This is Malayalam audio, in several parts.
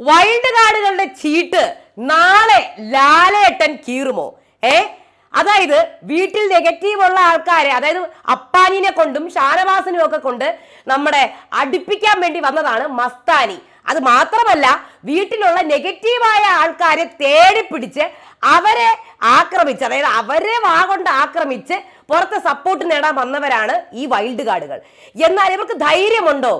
വൈൽഡ് കാർഡുകളുടെ ചീട്ട് നാളെ ലാലേട്ടൻ കീറുമോ? ഏ? അതായത് വീട്ടിൽ നെഗറ്റീവ് ഉള്ള ആൾക്കാരെ അതായത് അപ്പാനിനെ കൊണ്ടും ഷാനവാസിനും ഒക്കെ കൊണ്ട് നമ്മുടെ അടുപ്പിക്കാൻ വേണ്ടി വന്നതാണ് മസ്താനി. അത് മാത്രമല്ല വീട്ടിലുള്ള നെഗറ്റീവായ ആൾക്കാരെ തേടി പിടിച്ച് അവരെ ആക്രമിച്ച് അതായത് അവരെ വാ കൊണ്ട് ആക്രമിച്ച് പുറത്ത് സപ്പോർട്ട് നേടാൻ വന്നവരാണ് ഈ വൈൽഡ് കാർഡുകൾ എന്നാൽ ഇവർക്ക് ധൈര്യമുണ്ടോ?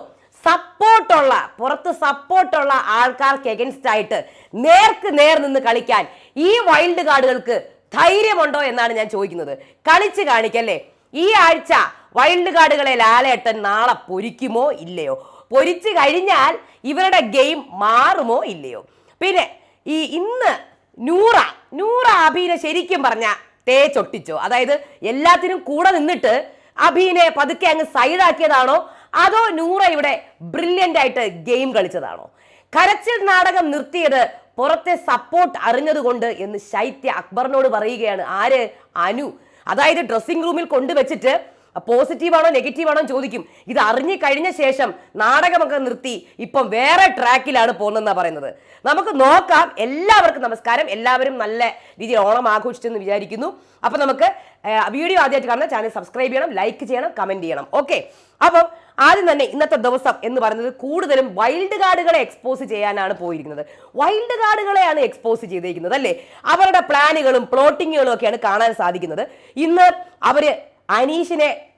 സപ്പോർട്ടുള്ള പുറത്ത് സപ്പോർട്ടുള്ള ആൾക്കാർക്ക് എഗൻസ്റ്റ് ആയിട്ട് നേർക്ക് നേർ നിന്ന് കളിക്കാൻ ഈ വൈൽഡ് കാർഡുകൾക്ക് ധൈര്യമുണ്ടോ എന്നാണ് ഞാൻ ചോദിക്കുന്നത്. കളിച്ച് കാണിക്കല്ലേ? ഈ ആഴ്ച വൈൽഡ് കാർഡുകളെ ലാലേട്ടൻ നാളെ പൊരിക്കുമോ ഇല്ലയോ? പൊരിച്ചു കഴിഞ്ഞാൽ ഇവരുടെ ഗെയിം മാറുമോ ഇല്ലയോ? പിന്നെ ഈ ഇന്ന് നൂറ നൂറ അബീനെ ശരിക്കും പറഞ്ഞ തേച്ചൊട്ടിച്ചോ അതായത് എല്ലാത്തിനും കൂടെ നിന്നിട്ട് അഭിനെ പതുക്കെ അങ്ങ് സൈഡാക്കിയതാണോ അതോ നൂറ ഇവിടെ ബ്രില്യന്റ് ആയിട്ട് ഗെയിം കളിച്ചതാണോ? കരച്ചിൽ നാടകം നിർത്തിയത് പുറത്തെ സപ്പോർട്ട് അറിഞ്ഞതുകൊണ്ട് എന്ന് ശൈത്യ അക്ബറിനോട് പറയുകയാണ്. ആര്? അനു. അതായത് ഡ്രസ്സിംഗ് റൂമിൽ കൊണ്ടുവച്ചിട്ട് പോസിറ്റീവ് നെഗറ്റീവാണോ ചോദിക്കും. ഇത് അറിഞ്ഞു കഴിഞ്ഞ ശേഷം നാടകമൊക്കെ നിർത്തി ഇപ്പം വേറെ ട്രാക്കിലാണ് പോകുന്നതെന്നാണ് പറയുന്നത്. നമുക്ക് നോക്കാം. എല്ലാവർക്കും നമസ്കാരം. എല്ലാവരും നല്ല രീതിയിൽ ഓണം ആഘോഷിച്ചെന്ന് വിചാരിക്കുന്നു. അപ്പം നമുക്ക് വീഡിയോ ആദ്യമായിട്ട് കാണുന്ന ചാനൽ സബ്സ്ക്രൈബ് ചെയ്യണം ലൈക്ക് ചെയ്യണം കമന്റ് ചെയ്യണം. ഓക്കെ അപ്പം ആദ്യം തന്നെ ഇന്നത്തെ ദിവസം എന്ന് പറയുന്നത് കൂടുതലും വൈൽഡ് കാർഡുകളെ എക്സ്പോസ് ചെയ്യാനാണ് പോയിരിക്കുന്നത്. വൈൽഡ് കാർഡുകളെയാണ് എക്സ്പോസ് ചെയ്തിരിക്കുന്നത് അല്ലേ? അവരുടെ പ്ലാനുകളും പ്ലോട്ടിങ്ങുകളും ഒക്കെയാണ് കാണാൻ സാധിക്കുന്നത്. ഇന്ന് അവർ അനീഷിനെ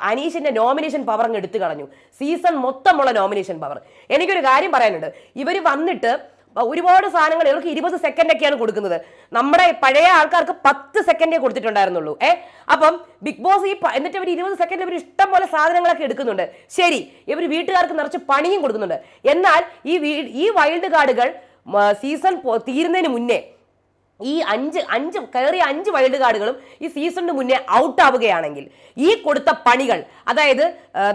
അനീഷിന്റെ നോമിനേഷൻ പവർ അങ്ങ് എടുത്തു കളഞ്ഞു. സീസൺ മൊത്തമുള്ള നോമിനേഷൻ പവർ എനിക്കൊരു കാര്യം പറയാനുണ്ട്. ഇവർ വന്നിട്ട് ഒരുപാട് സാധനങ്ങൾ ഇവർക്ക് ഇരുപത് സെക്കൻഡൊക്കെയാണ് കൊടുക്കുന്നത്. നമ്മുടെ പഴയ ആൾക്കാർക്ക് പത്ത് സെക്കൻഡേ കൊടുത്തിട്ടുണ്ടായിരുന്നുള്ളൂ. ഏ? അപ്പം ബിഗ് ബോസ് ഈ എന്നിട്ട് ഇവർ ഇരുപത് സെക്കൻഡ് ഇവർ ഇഷ്ടം പോലെ സാധനങ്ങളൊക്കെ എടുക്കുന്നുണ്ട്. ശരി ഇവർ വീട്ടുകാർക്ക് നിറച്ച് പണിയും കൊടുക്കുന്നുണ്ട്. എന്നാൽ ഈ ഈ വൈൽഡ് കാർഡുകൾ സീസൺ തീരുന്നതിന് മുന്നേ ഈ അഞ്ച് അഞ്ച് കയറിയ അഞ്ച് വൈൽഡ് കാർഡുകളും ഈ സീസണിന് മുന്നേ ഔട്ട് ആവുകയാണെങ്കിൽ ഈ കൊടുത്ത പണികൾ അതായത്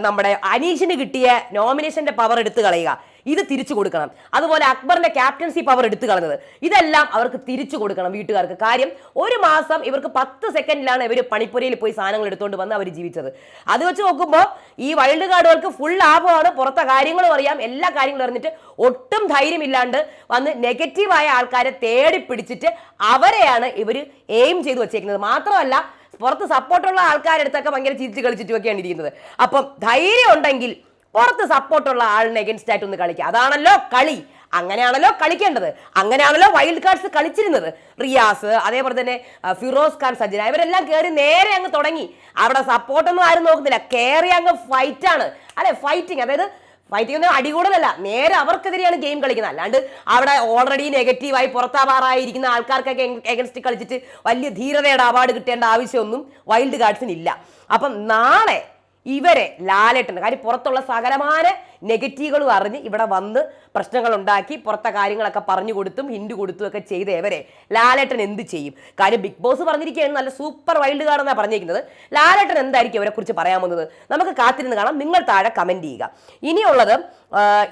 നമ്മുടെ അനീഷിന് കിട്ടിയ നോമിനേഷന്റെ പവർ എടുത്തു കളയുക. ഇത് തിരിച്ചു കൊടുക്കണം. അതുപോലെ അക്ബറിന്റെ ക്യാപ്റ്റൻസി പവർ എടുത്തു കളഞ്ഞത്. ഇതെല്ലാം അവർക്ക് തിരിച്ചു കൊടുക്കണം വീട്ടുകാർക്ക്. കാര്യം ഒരു മാസം ഇവർക്ക് പത്ത് സെക്കൻഡിലാണ് ഇവർ പണിപ്പുരയിൽ പോയി സാധനങ്ങൾ എടുത്തുകൊണ്ട് വന്ന് അവർ ജീവിച്ചത്. അത് വെച്ച് നോക്കുമ്പോൾ ഈ വൈൽഡ് കാർഡുകൾക്ക് ഫുൾ ലാഭമാണ്. പുറത്തെ കാര്യങ്ങളും അറിയാം. എല്ലാ കാര്യങ്ങളും അറിഞ്ഞിട്ട് ഒട്ടും ധൈര്യമില്ലാണ്ട് വന്ന് നെഗറ്റീവായ ആൾക്കാരെ തേടി പിടിച്ചിട്ട് അവരെയാണ് ഇവർ എയിം ചെയ്ത് വെച്ചേക്കുന്നത്. മാത്രമല്ല പുറത്ത് സപ്പോർട്ടുള്ള ആൾക്കാരെടുത്തൊക്കെ ഭയങ്കര ചിരിച്ച് കളിച്ചിട്ടും ഒക്കെയാണ് ഇരിക്കുന്നത്. അപ്പം ധൈര്യം ഉണ്ടെങ്കിൽ പുറത്ത് സപ്പോർട്ടുള്ള ആളിനെ എഗൻസ്റ്റ് ആയിട്ട് ഒന്ന് കളിക്കുക. അതാണല്ലോ കളി. അങ്ങനെയാണല്ലോ കളിക്കേണ്ടത്. അങ്ങനെയാണല്ലോ വൈൽഡ് കാർഡ്സ് കളിച്ചിരുന്നത്. റിയാസ് അതേപോലെ തന്നെ ഫിറോസ് ഖാൻ സജിന ഇവരെല്ലാം കയറി നേരെ അങ്ങ് തുടങ്ങി. അവിടെ സപ്പോർട്ടൊന്നും ആരും നോക്കുന്നില്ല. കയറി അങ്ങ് ഫൈറ്റ് ആണ്. അല്ലെ ഫൈറ്റിങ് അതായത് ഫൈറ്റിംഗ് ഒന്നും അടികൂടലല്ല. നേരെ അവർക്കെതിരെയാണ് ഗെയിം കളിക്കുന്നത്. അല്ലാണ്ട് അവിടെ ഓൾറെഡി നെഗറ്റീവായി പുറത്താവാറായിരിക്കുന്ന ആൾക്കാർക്കൊക്കെ എഗൻസ്റ്റ് കളിച്ചിട്ട് വലിയ ധീരതയുടെ അവാർഡ് കിട്ടേണ്ട ആവശ്യമൊന്നും വൈൽഡ് കാർഡ്സിന് ഇല്ല. അപ്പം നാളെ ഇവരെ ലാലേട്ടൻ കാര്യം പുറത്തുള്ള സകലമായ നെഗറ്റീവുകളും അറിഞ്ഞ് ഇവിടെ വന്ന് പ്രശ്നങ്ങൾ ഉണ്ടാക്കി പുറത്തെ കാര്യങ്ങളൊക്കെ പറഞ്ഞു കൊടുത്തും ഹിൻഡ് കൊടുത്തും ഒക്കെ ചെയ്ത ഇവരെ ലാലേട്ടൻ എന്ത് ചെയ്യും? കാര്യം ബിഗ് ബോസ് പറഞ്ഞിരിക്കുകയാണ് നല്ല സൂപ്പർ വൈൽഡ് കാർഡ് എന്നാണ് പറഞ്ഞിരിക്കുന്നത്. ലാലേട്ടൻ എന്തായിരിക്കും അവരെ കുറിച്ച് പറയാൻ പോകുന്നത്? നമുക്ക് കാത്തിരുന്ന് കാണാം. നിങ്ങൾ താഴെ കമന്റ് ചെയ്യുക. ഇനിയുള്ളത്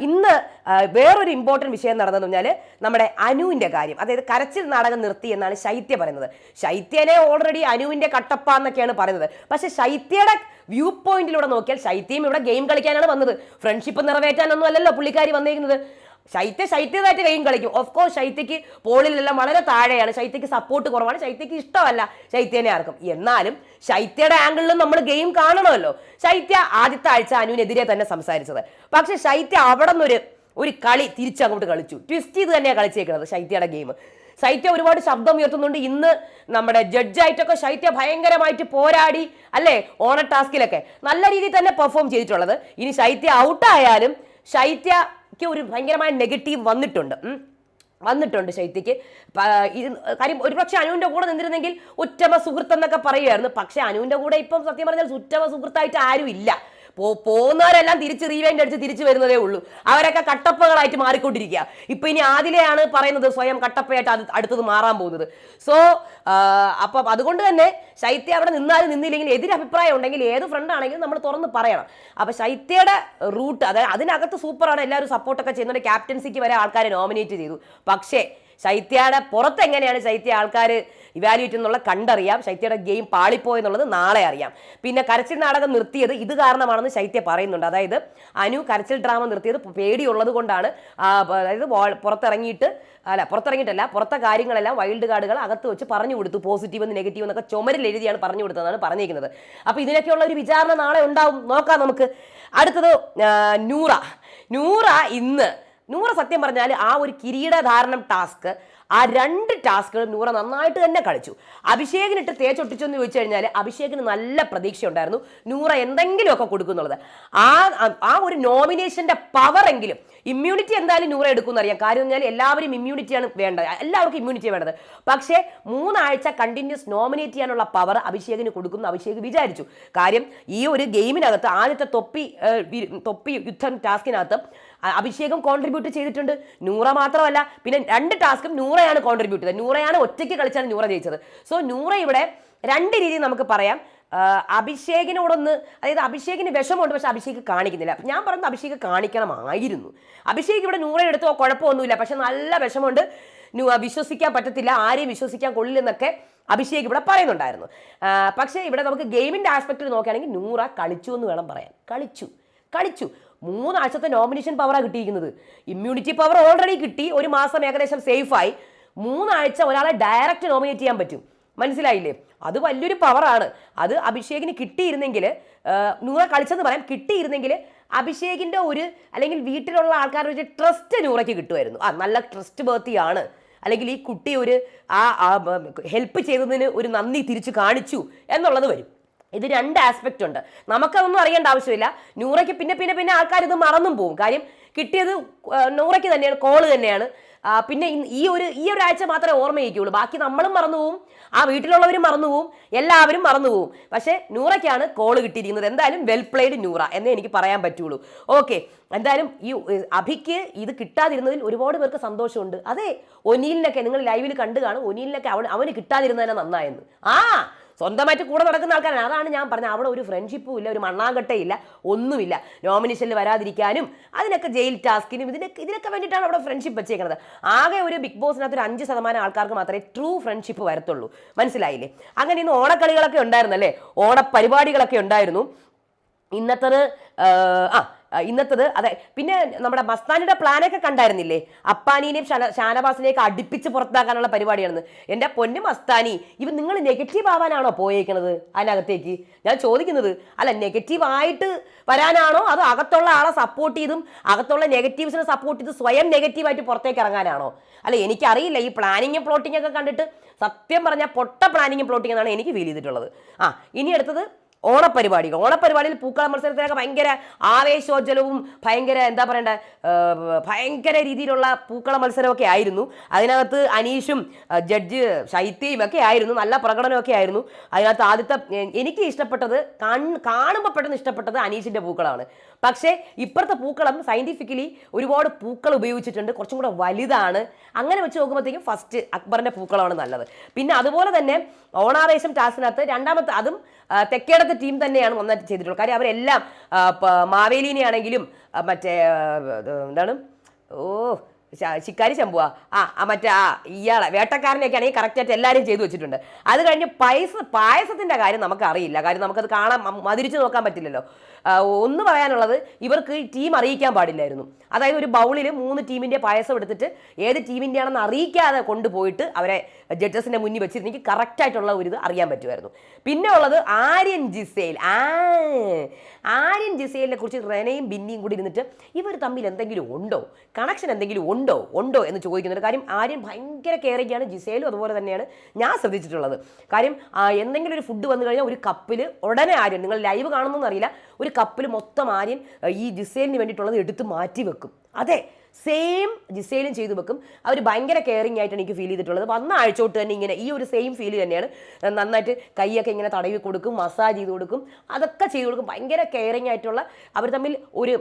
ഇന്ന് വേറൊരു ഇമ്പോർട്ടന്റ് വിഷയം നടന്നതെന്ന് പറഞ്ഞാൽ നമ്മുടെ അനുവിന്റെ കാര്യം. അതായത് കരച്ചിൽ നാടകം നിർത്തി എന്നാണ് ശൈത്യ പറയുന്നത്. ശൈത്യനെ ഓൾറെഡി അനുവിന്റെ കട്ടപ്പ എന്നൊക്കെയാണ് പറയുന്നത്. പക്ഷേ ശൈത്യയുടെ വ്യൂ പോയിന്റിലൂടെ നോക്കിയാൽ ശൈത്യം ഇവിടെ ഗെയിം കളിക്കാനാണ് വന്നത്. ഫ്രണ്ട്ഷിപ്പ് നിറവേറ്റാനൊന്നും അല്ലല്ലോ പുള്ളിക്കാരി വന്നിരിക്കുന്നത് ശൈത്യ ശൈത്യതായിട്ട് ഗെയിം കളിക്കും. ഓഫ് കോഴ്സ് ശൈത്യക്ക് പോളിലെല്ലാം വളരെ താഴെയാണ്. ശൈത്യക്ക് സപ്പോർട്ട് കുറവാണ്. ശൈത്യക്ക് ഇഷ്ടമല്ല ശൈത്യനെ ആർക്കും. എന്നാലും ശൈത്യയുടെ ആംഗിളിലും നമ്മൾ ഗെയിം കാണണമല്ലോ. ശൈത്യ ആദ്യത്തെ ആഴ്ച അനുവിനെതിരെ തന്നെ സംസാരിച്ചത്. പക്ഷെ ശൈത്യ അവിടെ നിന്നൊരു ഒരു കളി തിരിച്ചങ്ങോട്ട് കളിച്ചു. ട്വിസ്റ്റ് ചെയ്ത് തന്നെയാണ് കളിച്ചേക്കുന്നത് ശൈത്യയുടെ ഗെയിം ശൈത്യ ഒരുപാട് ശബ്ദം ഉയർത്തുന്നുണ്ട്. ഇന്ന് നമ്മുടെ ജഡ്ജായിട്ടൊക്കെ ശൈത്യ ഭയങ്കരമായിട്ട് പോരാടി അല്ലേ? ഓണ ടാസ്കിലൊക്കെ നല്ല രീതിയിൽ തന്നെ പെർഫോം ചെയ്തിട്ടുള്ളത്. ഇനി ശൈത്യ ഔട്ടായാലും ശൈത്യക്ക് ഒരു ഭയങ്കരമായ നെഗറ്റീവ് വന്നിട്ടുണ്ട്. വന്നിട്ടുണ്ട് ശൈത്യക്ക്. കാര്യം ഒരുപക്ഷെ അനുവിന്റെ കൂടെ നിന്നിരുന്നെങ്കിൽ ഉറ്റമ സുഹൃത്ത് എന്നൊക്കെ പറയുമായിരുന്നു. പക്ഷേ അനുവിന്റെ കൂടെ ഇപ്പം സത്യം പറഞ്ഞാൽ ഉറ്റമ സുഹൃത്തായിട്ട് ആരും ഇല്ല പോകുന്നവരെല്ലാം തിരിച്ച് റീവൈൻഡ് അടിച്ച് തിരിച്ചു വരുന്നതേ ഉള്ളൂ. അവരൊക്കെ കട്ടപ്പകളായിട്ട് മാറിക്കൊണ്ടിരിക്കുക. ഇപ്പൊ ഇനി ആദിലെയാണ് പറയുന്നത് സ്വയം കട്ടപ്പയായിട്ട് അത് അടുത്തത് മാറാൻ പോകുന്നത്. സോ അപ്പം അതുകൊണ്ട് തന്നെ ശൈത്യ അവിടെ നിന്നാലും നിന്നില്ലെങ്കിൽ എതിരഭിപ്രായം ഉണ്ടെങ്കിൽ ഏത് ഫ്രണ്ട് ആണെങ്കിലും നമ്മൾ തുറന്ന് പറയണം. അപ്പൊ ശൈത്യയുടെ റൂട്ട് അതായത് അതിനകത്ത് സൂപ്പറാണ് എല്ലാവരും സപ്പോർട്ടൊക്കെ ചെയ്യുന്നുണ്ട്. ക്യാപ്റ്റൻസിക്ക് വരെ ആൾക്കാരെ നോമിനേറ്റ് ചെയ്തു. പക്ഷേ ശൈത്യയുടെ പുറത്ത് എങ്ങനെയാണ് ശൈത്യ ആൾക്കാർ ഇവാലുവേറ്റ് എന്നുള്ള കണ്ടറിയാം. ശൈത്യയുടെ ഗെയിം പാളിപ്പോയെന്നുള്ളത് നാളെ അറിയാം. പിന്നെ കരച്ചിൽ നാടകം നിർത്തിയത് ഇത് കാരണമാണെന്ന് ശൈത്യ പറയുന്നുണ്ട്. അതായത് അനു കരച്ചിൽ ഡ്രാമ നിർത്തിയത് പേടിയുള്ളത് കൊണ്ടാണ്. അതായത് പുറത്തിറങ്ങിയിട്ട് അല്ല പുറത്തിറങ്ങിയിട്ടല്ല പുറത്തെ കാര്യങ്ങളെല്ലാം വൈൽഡ് കാർഡുകൾ അകത്ത് വെച്ച് പറഞ്ഞു കൊടുത്തു. പോസിറ്റീവ് എന്ന് നെഗറ്റീവ് എന്നൊക്കെ ചുമരിൽ എഴുതിയാണ് പറഞ്ഞു കൊടുത്തതെന്നാണ് പറഞ്ഞിരിക്കുന്നത്. അപ്പോൾ ഇതിനൊക്കെയുള്ള ഒരു വിചാരണ നാളെ ഉണ്ടാവും. നോക്കാം നമുക്ക്. അടുത്തത് നൂറ. നൂറ ഇന്ന്. നൂറ സത്യം പറഞ്ഞാൽ ആ ഒരു കിരീടധാരണം ടാസ്ക് ആ രണ്ട് ടാസ്കുകളും നൂറ നന്നായിട്ട് തന്നെ കളിച്ചു. അഭിഷേകിനിട്ട് തേച്ചൊട്ടിച്ചു എന്ന് ചോദിച്ചു കഴിഞ്ഞാൽ അഭിഷേകിന് നല്ല പ്രതീക്ഷ ഉണ്ടായിരുന്നു നൂറ എന്തെങ്കിലുമൊക്കെ കൊടുക്കുന്നുള്ളത് ആ ആ ഒരു നോമിനേഷന്റെ പവർ എങ്കിലും ഇമ്മ്യൂണിറ്റി എന്തായാലും നൂറ എടുക്കുമെന്ന് അറിയാം. കാര്യം പറഞ്ഞാൽ എല്ലാവരും ഇമ്മ്യൂണിറ്റിയാണ് വേണ്ടത്. എല്ലാവർക്കും ഇമ്മ്യൂണിറ്റി വേണ്ടത്. പക്ഷേ മൂന്നാഴ്ച കണ്ടിന്യൂസ് നോമിനേറ്റ് ചെയ്യാനുള്ള പവർ അഭിഷേകിന് കൊടുക്കുന്ന അഭിഷേക് വിചാരിച്ചു. കാര്യം ഈ ഒരു ഗെയിമിനകത്ത് ആദ്യത്തെ തൊപ്പി തൊപ്പി യുദ്ധം ടാസ്കിനകത്ത് അഭിഷേകം കോൺട്രിബ്യൂട്ട് ചെയ്തിട്ടുണ്ട്. നൂറ മാത്രമല്ല പിന്നെ രണ്ട് ടാസ്കും നൂറയാണ് കോൺട്രിബ്യൂട്ട് ചെയ്തത്. നൂറയാണ് ഒറ്റയ്ക്ക് കളിച്ചാണ് നൂറ ജയിച്ചത്. സോ നൂറ ഇവിടെ രണ്ട് രീതിയിൽ നമുക്ക് പറയാം. അഭിഷേകിനോടൊന്ന് അതായത് അഭിഷേകിന് വിഷമമുണ്ട് പക്ഷെ അഭിഷേക് കാണിക്കുന്നില്ല. ഞാൻ പറയുന്നത് അഭിഷേക് കാണിക്കണമായിരുന്നു. അഭിഷേക് ഇവിടെ നൂറ എടുത്തോ കുഴപ്പമൊന്നുമില്ല പക്ഷെ നല്ല വിഷമമുണ്ട്. വിശ്വസിക്കാൻ പറ്റത്തില്ല ആരെയും വിശ്വസിക്കാൻ കൊള്ളില്ലെന്നൊക്കെ അഭിഷേക് ഇവിടെ പറയുന്നുണ്ടായിരുന്നു. പക്ഷേ ഇവിടെ നമുക്ക് ഗെയിമിന്റെ ആസ്പെക്റ്റിൽ നോക്കുകയാണെങ്കിൽ നൂറ കളിച്ചു എന്ന് വേണം പറയാൻ. കളിച്ചു കളിച്ചു. മൂന്നാഴ്ചത്തെ നോമിനേഷൻ പവറാണ് കിട്ടിയിരിക്കുന്നത്. ഇമ്മ്യൂണിറ്റി പവർ ഓൾറെഡി കിട്ടി ഒരു മാസം ഏകദേശം സേഫായി മൂന്നാഴ്ച ഒരാളെ ഡയറക്റ്റ് നോമിനേറ്റ് ചെയ്യാൻ പറ്റും. മനസ്സിലായില്ലേ? അത് വലിയൊരു പവറാണ് അത് അഭിഷേകിന് കിട്ടിയിരുന്നെങ്കിൽ നൂറ കളിച്ചെന്ന് പറയാം. കിട്ടിയിരുന്നെങ്കിൽ അഭിഷേകിന്റെ ഒരു അല്ലെങ്കിൽ വീട്ടിലുള്ള ആൾക്കാരുടെ ഒരു ട്രസ്റ്റ് നൂറയ്ക്ക് കിട്ടുമായിരുന്നു. ആ നല്ല ട്രസ്റ്റ് ബേർത്തിയാണ് അല്ലെങ്കിൽ ഈ കുട്ടി ഒരു ആ ഹെൽപ്പ് ചെയ്തതിന് ഒരു നന്ദി തിരിച്ചു കാണിച്ചു എന്നുള്ളത് വരും. ഇത് രണ്ട് ആസ്പെക്റ്റ് ഉണ്ട്. നമുക്കതൊന്നും അറിയേണ്ട ആവശ്യമില്ല. നൂറയ്ക്ക് പിന്നെ പിന്നെ പിന്നെ ആൾക്കാർ ഇത് മറന്നും പോകും കാര്യം കിട്ടിയത് നൂറയ്ക്ക് തന്നെയാണ് കോൾ തന്നെയാണ്. പിന്നെ ഈ ഒരു ഈ ഒരു ആഴ്ച മാത്രമേ ഓർമ്മയിരിക്കുള്ളൂ. ബാക്കി നമ്മളും മറന്നു പോവും. ആ വീട്ടിലുള്ളവരും മറന്നു പോവും. എല്ലാവരും മറന്നു പോവും. പക്ഷേ നൂറയ്ക്കാണ് കോൾ കിട്ടിയിരിക്കുന്നത്. എന്തായാലും വെൽ പ്ലേഡ് നൂറ എന്നേ എനിക്ക് പറയാൻ പറ്റുള്ളൂ. ഓക്കെ എന്തായാലും ഈ അഭിക്ക് ഇത് കിട്ടാതിരുന്നതിൽ ഒരുപാട് പേർക്ക് സന്തോഷമുണ്ട്. അതെ ഒനീലിനൊക്കെ നിങ്ങൾ ലൈവിൽ കണ്ടു കാണും. ഒനീലിനൊക്കെ അവൻ അവന് കിട്ടാതിരുന്നതിനെ നന്നായെന്ന്. ആ സ്വന്തമായിട്ട് കൂടെ നടക്കുന്ന ആൾക്കാരാണ്. അതാണ് ഞാൻ പറഞ്ഞത്. അവിടെ ഒരു ഫ്രണ്ട്ഷിപ്പും ഇല്ല ഒരു മണ്ണാങ്കട്ടയില്ല ഒന്നുമില്ല. നോമിനേഷനിൽ വരാതിരിക്കാനും അതിനൊക്കെ ജയിൽ ടാസ്കിനും ഇതിനൊക്കെ ഇതിനൊക്കെ വേണ്ടിയിട്ടാണ് അവിടെ ഫ്രണ്ട്ഷിപ്പ് വെച്ചേക്കുന്നത് ആകെ ഒരു ബിഗ് ബോസിനകത്ത് ഒരു അഞ്ച് ശതമാനം ആൾക്കാർക്ക് മാത്രമേ ട്രൂ ഫ്രണ്ട്ഷിപ്പ് വരത്തുള്ളൂ. മനസ്സിലായില്ലേ? അങ്ങനെ ഇന്ന് ഓണക്കളികളൊക്കെ ഉണ്ടായിരുന്നല്ലേ? ഓണപരിപാടികളൊക്കെ ഉണ്ടായിരുന്നു. ഇന്നത്തത് ആ, ഇന്നത്തത് അതെ പിന്നെ നമ്മുടെ മസ്താനിയുടെ പ്ലാനൊക്കെ കണ്ടായിരുന്നില്ലേ? അപ്പാനീനെയും ഷാന- ഷാനവാസിനെയൊക്കെ അടുപ്പിച്ച് പുറത്താക്കാനുള്ള പരിപാടിയാണെന്ന്. എന്റെ പൊന്നു മസ്താനി ഇവ നിങ്ങൾ നെഗറ്റീവ് ആവാനാണോ പോയേക്കണത് അതിനകത്തേക്ക്? ഞാൻ ചോദിക്കുന്നത് അല്ല നെഗറ്റീവ് ആയിട്ട് വരാനാണോ? അതോ അകത്തുള്ള ആളെ സപ്പോർട്ട് ചെയ്തും അകത്തുള്ള നെഗറ്റീവ്സിനെ സപ്പോർട്ട് ചെയ്ത് സ്വയം നെഗറ്റീവായിട്ട് പുറത്തേക്ക് ഇറങ്ങാനാണോ? അല്ല എനിക്കറിയില്ല ഈ പ്ലാനിങ്ങും പ്ലോട്ടിങ്ങൊക്കെ കണ്ടിട്ട് സത്യം പറഞ്ഞാൽ പൊട്ട പ്ലാനിങ്ങും പ്ലോട്ടിങ് എന്നാണ് എനിക്ക് ഫീൽ ചെയ്തിട്ടുള്ളത്. ആ ഇനി അടുത്തത് ഓണപ്പരിപാടികൾ. ഓണപ്പരിപാടിയിൽ പൂക്കള മത്സരത്തിനൊക്കെ ഭയങ്കര ആവേശോജ്വലവും ഭയങ്കര എന്താ പറയണ്ട ഭയങ്കര രീതിയിലുള്ള പൂക്കള മത്സരമൊക്കെ ആയിരുന്നു. അതിനകത്ത് അനീഷും ജഡ്ജ് ശൈത്യയും ഒക്കെ ആയിരുന്നു. നല്ല പ്രകടനമൊക്കെ ആയിരുന്നു. അതിനകത്ത് ആദ്യത്തെ എനിക്ക് ഇഷ്ടപ്പെട്ടത് കാണുമ്പോൾ പെട്ടെന്ന് ഇഷ്ടപ്പെട്ടത് അനീഷിന്റെ പൂക്കളാണ്. പക്ഷേ ഇപ്പുറത്തെ പൂക്കളം സയന്റിഫിക്കലി ഒരുപാട് പൂക്കൾ ഉപയോഗിച്ചിട്ടുണ്ട്. കുറച്ചും കൂടെ വലുതാണ്. അങ്ങനെ വെച്ച് നോക്കുമ്പോഴത്തേക്കും ഫസ്റ്റ് അക്ബറിന്റെ പൂക്കളമാണ് നല്ലത്. പിന്നെ അതുപോലെ തന്നെ ഓണാവേശം ടാസ്കിനകത്ത് രണ്ടാമത്തെ അതും തെക്കേടത്തെ ടീം തന്നെയാണ് നന്നായിട്ട് ചെയ്തിട്ടുള്ളത്. കാര്യം അവരെല്ലാം മാവേലിനെ ആണെങ്കിലും മറ്റേ എന്താണ്? ഓ ശിക്കാരി ശമ്പുവ ആ മറ്റേ ആ ഇയാളെ വേട്ടക്കാരനെയൊക്കെ ആണെങ്കിൽ കറക്റ്റായിട്ട് എല്ലാവരും ചെയ്തു വെച്ചിട്ടുണ്ട്. അത് കഴിഞ്ഞ് പൈസ പായസത്തിന്റെ കാര്യം നമുക്കറിയില്ല. കാര്യം നമുക്കത് കാണാൻ മതിരിച്ച് നോക്കാൻ പറ്റില്ലല്ലോ. ഒന്ന് പറയാനുള്ളത് ഇവർക്ക് ഈ ടീം അറിയിക്കാൻ പാടില്ലായിരുന്നു. അതായത് ഒരു ബൗളിൽ മൂന്ന് ടീമിന്റെ പായസം എടുത്തിട്ട് ഏത് ടീമിന്റെ ആണെന്ന് അറിയിക്കാതെ കൊണ്ടുപോയിട്ട് അവരെ ജഡ്ജസിന്റെ മുന്നിൽ വെച്ചിരുന്നെങ്കിൽ കറക്റ്റ് ആയിട്ടുള്ള ഒരു ഇത് അറിയാൻ പറ്റുമായിരുന്നു. പിന്നെ ഉള്ളത് ആര്യൻ ജിസേൽ. ആ ആര്യൻ ജിസേലിനെ കുറിച്ച് റെനയും ബിന്നിയും കൂടി ഇരുന്നിട്ട് ഇവർ തമ്മിൽ എന്തെങ്കിലും ഉണ്ടോ? കണക്ഷൻ എന്തെങ്കിലും ഉണ്ടോ? ഉണ്ടോ എന്ന് ചോദിക്കുന്നുണ്ട് കാര്യം ആര്യൻ ഭയങ്കര കെയറിങ്ങാണ് ജിസേലും അതുപോലെ തന്നെയാണ്. ഞാൻ ശ്രദ്ധിച്ചിട്ടുള്ളത്. കാര്യം എന്തെങ്കിലും ഒരു ഫുഡ് വന്നു കഴിഞ്ഞാൽ ഒരു കപ്പിൽ ഉടനെ ആര്യൻ നിങ്ങൾ ലൈവ് കാണുന്നൊന്നും അറിയില്ല ഒരു കപ്പിൽ മൊത്തം ആര്യൻ ഈ ജിസേലിന് വേണ്ടിയിട്ടുള്ളത് എടുത്ത് മാറ്റി വെക്കും. അതെ സെയിം ജിസേലും ചെയ്തു വെക്കും. അവർ ഭയങ്കര കെയറിങ് ആയിട്ടാണ് എനിക്ക് ഫീൽ ചെയ്തിട്ടുള്ളത്. വന്ന ആഴ്ച തന്നെ ഇങ്ങനെ ഈ ഒരു സെയിം ഫീൽ തന്നെയാണ്. നന്നായിട്ട് കൈയൊക്കെ ഇങ്ങനെ തടവി കൊടുക്കും മസാജ് ചെയ്ത് കൊടുക്കും. അതൊക്കെ ചെയ്ത് കൊടുക്കും. ഭയങ്കര കെയറിങ് ആയിട്ടുള്ള അവർ തമ്മിൽ ഒരു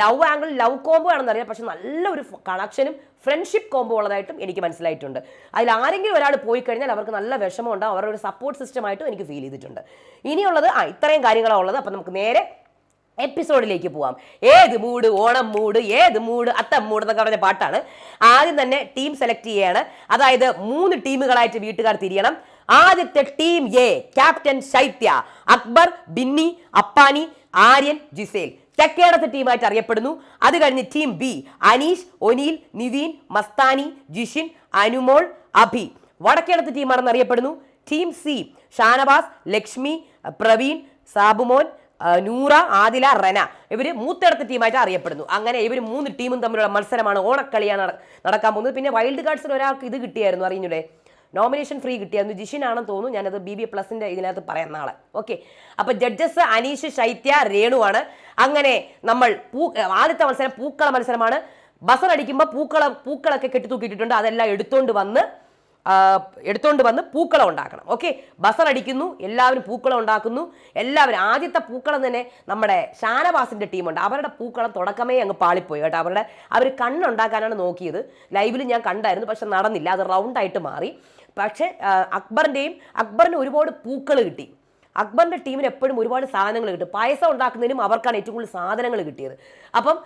ലവ് ആംഗിൾ ലവ് കോംബോ ആണെന്ന് അറിയാം. പക്ഷെ നല്ലൊരു കണക്ഷനും ഫ്രണ്ട്ഷിപ്പ് കോംബോ ഉള്ളതായിട്ടും എനിക്ക് മനസ്സിലായിട്ടുണ്ട്. അതിൽ ആരെങ്കിലും ഒരാൾ പോയി കഴിഞ്ഞാൽ അവർക്ക് നല്ല വിഷമം ഉണ്ടാവും. അവരുടെ ഒരു സപ്പോർട്ട് സിസ്റ്റമായിട്ടും എനിക്ക് ഫീൽ ചെയ്തിട്ടുണ്ട്. ഇനിയുള്ളത് ആ ഇത്രയും കാര്യങ്ങളാണ് ഉള്ളത്. അപ്പം നമുക്ക് നേരെ എപ്പിസോഡിലേക്ക് പോവാം. ഏത് മൂഡ് ഓണം മൂഡ് ഏത് മൂഡ് അത്തം മൂഡ് എന്നൊക്കെ പറഞ്ഞ പാട്ടാണ്. ആദ്യം തന്നെ ടീം സെലക്ട് ചെയ്യാണ്. അതായത് മൂന്ന് ടീമുകളായിട്ട് വീട്ടുകാർ തിരിയണം. ആദ്യത്തെ team A captain Shaithya Akbar Binny Appani Aryan Gisele. തെക്കേടത്തെ ടീമായിട്ട് അറിയപ്പെടുന്നു. അത് കഴിഞ്ഞ് team B Aneesh O'Neill Niveen Mastani Jishin Anumol Abhi. വടക്കേടത്തെ ടീമാണെന്ന് അറിയപ്പെടുന്നു. Team C Shanavas Lakshmi Praveen Sabumon Noora Adhila Rana. ഇവർ മൂത്തടുത്ത ടീമായിട്ട് അറിയപ്പെടുന്നു. അങ്ങനെ ഇവർ മൂന്ന് ടീമും തമ്മിലുള്ള മത്സരമാണ് ഓണക്കളിയാണ് നടക്കാൻ പോകുന്നത്. പിന്നെ വൈൽഡ് കാർഡ്സിൽ ഒരാൾക്ക് ഇത് കിട്ടിയായിരുന്നു അറിഞ്ഞൂടെ? നോമിനേഷൻ ഫ്രീ കിട്ടിയായിരുന്നു. ജിഷിൻ ആണെന്ന് തോന്നുന്നു. ഞാനത് ബി ബി പ്ലസിന്റെ ഇതിനകത്ത് പറയാം നാളെ ഓക്കെ അപ്പൊ ജഡ്ജസ് അനീഷ് ശൈത്യ രേണുവാണ് അങ്ങനെ നമ്മൾ പൂ ആദ്യത്തെ മത്സരം പൂക്കള മത്സരമാണ്. ബസർ അടിക്കുമ്പോൾ പൂക്കള പൂക്കളൊക്കെ കെട്ടിത്തൂക്കിയിട്ടുണ്ട് അതെല്ലാം എടുത്തുകൊണ്ട് വന്ന് ആ, എടുത്തോണ്ട് വന്ന് പൂക്കളം ഉണ്ടാക്കണം. ഓക്കെ ബസറടിക്കുന്നു എല്ലാവരും പൂക്കളം ഉണ്ടാക്കുന്നു. എല്ലാവരും ആദ്യത്തെ പൂക്കളം തന്നെ നമ്മുടെ ഷാനവാസിന്റെ ടീമുണ്ട്. അവരുടെ പൂക്കളം തുടക്കമേ അങ്ങ് പാളിപ്പോയി കേട്ടോ. അവരുടെ അവർ കണ്ണുണ്ടാക്കാനാണ് നോക്കിയത്. ലൈവിൽ ഞാൻ കണ്ടായിരുന്നു പക്ഷെ നടന്നില്ല. അത് റൗണ്ടായിട്ട് മാറി. പക്ഷേ അക്ബറിന്റെയും അക്ബറിന് ഒരുപാട് പൂക്കൾ കിട്ടി. അക്ബറിന്റെ ടീമിന് എപ്പോഴും ഒരുപാട് സാധനങ്ങൾ കിട്ടും. പായസം ഉണ്ടാക്കുന്നതിനും അവർക്കാണ് ഏറ്റവും കൂടുതൽ സാധനങ്ങൾ കിട്ടിയത്. അപ്പം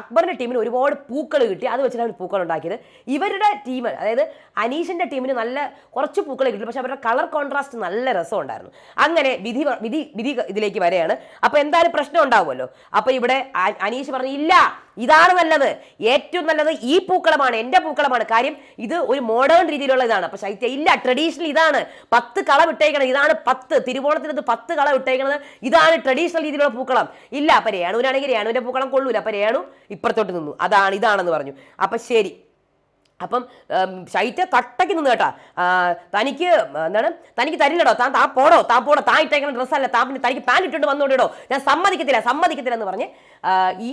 അക്ബറിന്റെ ടീമിന് ഒരുപാട് പൂക്കൾ കിട്ടി. അത് വെച്ചിട്ടാണ് പൂക്കൾ ഉണ്ടാക്കിയത്. ഇവരുടെ ടീം അതായത് അനീഷിന്റെ ടീമിന് നല്ല കുറച്ച് പൂക്കൾ കിട്ടി. പക്ഷെ അവരുടെ കളർ കോൺട്രാസ്റ്റ് നല്ല രസം ഉണ്ടായിരുന്നു. അങ്ങനെ വിധി വിധി വിധി ഇതിലേക്ക് വരെയാണ്. അപ്പൊ എന്തായാലും പ്രശ്നം ഉണ്ടാവുമല്ലോ. അപ്പൊ ഇവിടെ അനീഷ് പറഞ്ഞു ഇല്ല ഇതാണ് നല്ലത്. ഏറ്റവും നല്ലത് ഈ പൂക്കളമാണ് എന്റെ പൂക്കളമാണ് കാര്യം ഇത് ഒരു മോഡേൺ രീതിയിലുള്ള ഇതാണ് അപ്പൊ ശൈത്യ ഇല്ല ട്രഡീഷണൽ ഇതാണ്. പത്ത് കള വിട്ടേക്കണത് ഇതാണ് പത്ത്. തിരുവോണത്തിനത് പത്ത് കള വിട്ടേക്കണത് ഇതാണ് ട്രഡീഷണൽ രീതിയിലുള്ള പൂക്കളം. ഇല്ല അപ്പൊ രേണുവിനാണെങ്കിൽ രേണുവിന്റെ പൂക്കളം കൊള്ളൂല. അപ്പൊ രേണു ഇപ്പുറത്തോട്ട് നിന്നു. അതാണ് ഇതാണെന്ന് പറഞ്ഞു. അപ്പൊ ശരി. അപ്പം ശൈറ്റ തട്ടയ്ക്ക് നിന്ന് കേട്ടാ. തനിക്ക് എന്താണ് തനിക്ക് തരില്ലടോ. താൻ താ പോടോ താ പോടോ താ ഇട്ടേക്കുന്ന ഡ്രസ്സല്ല താ പിന്നെ തനിക്ക് പാന്റ് ഇട്ടുകൊണ്ട് വന്നോടോ ഞാൻ സമ്മതിക്കത്തില്ല സമ്മതിക്കത്തില്ല എന്ന് പറഞ്ഞ് ഈ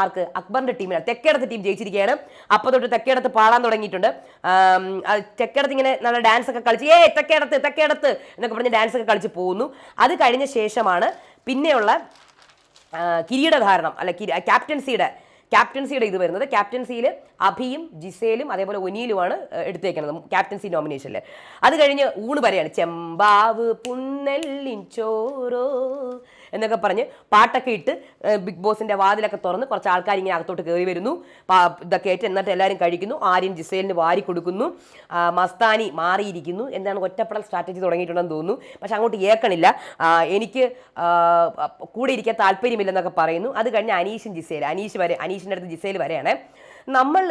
ആർക്ക്? അക്ബറിന്റെ ടീമിന് തെക്കേടത്ത് ടീം ജയിച്ചിരിക്കുകയാണ്. അപ്പോൾ തൊട്ട് തെക്കേടത്ത് പാടാൻ തുടങ്ങിയിട്ടുണ്ട്. തെക്കേടത്ത് ഇങ്ങനെ നല്ല ഡാൻസ് ഒക്കെ കളിച്ച് ഏ തെക്കേടത്ത് തെക്കേടത്ത് എന്നൊക്കെ പറഞ്ഞ് ഡാൻസ് ഒക്കെ കളിച്ച് പോകുന്നു. അത് കഴിഞ്ഞ ശേഷമാണ് പിന്നെയുള്ള കിരീടധാരണം അല്ല ക്യാപ്റ്റൻസിയുടെ ക്യാപ്റ്റൻസിയുടെ ഇത് വരുന്നത്. ക്യാപ്റ്റൻസിയിൽ അഭിയും ജിസേലും അതേപോലെ ഒനിയിലുമാണ് എടുത്തേക്കുന്നത് ക്യാപ്റ്റൻസി നോമിനേഷനിൽ അത് കഴിഞ്ഞ് ഊണ് പറയാണ്. ചെമ്പാവ് പുന്നെല്ലിൻ ചോറോ എന്നൊക്കെ പറഞ്ഞ് പാട്ടൊക്കെ ഇട്ട് ബിഗ് ബോസിന്റെ വാതിലൊക്കെ തുറന്ന് കുറച്ച് ആൾക്കാർ ഇങ്ങനെ അകത്തോട്ട് കയറി വരുന്നു. ഇതൊക്കെ ഏറ്റ് എന്നിട്ട് എല്ലാവരും കഴിക്കുന്നു. ആര്യൻ ജിസേലിന് വാരി കൊടുക്കുന്നു. മസ്താനി മാറിയിരിക്കുന്നു. എന്താണ് ഒറ്റപ്പെടൽ സ്ട്രാറ്റജി തുടങ്ങിയിട്ടുണ്ടെന്ന് തോന്നുന്നു. പക്ഷെ അങ്ങോട്ട് ഏക്കണില്ല. എനിക്ക് കൂടെ ഇരിക്കാൻ താല്പര്യമില്ലെന്നൊക്കെ പറയുന്നു. അത് കഴിഞ്ഞ് അനീഷും ജിസേൽ അനീഷ് വരെ അനീഷിന്റെ അടുത്ത് ജിസേൽ വരെയാണ്. നമ്മൾ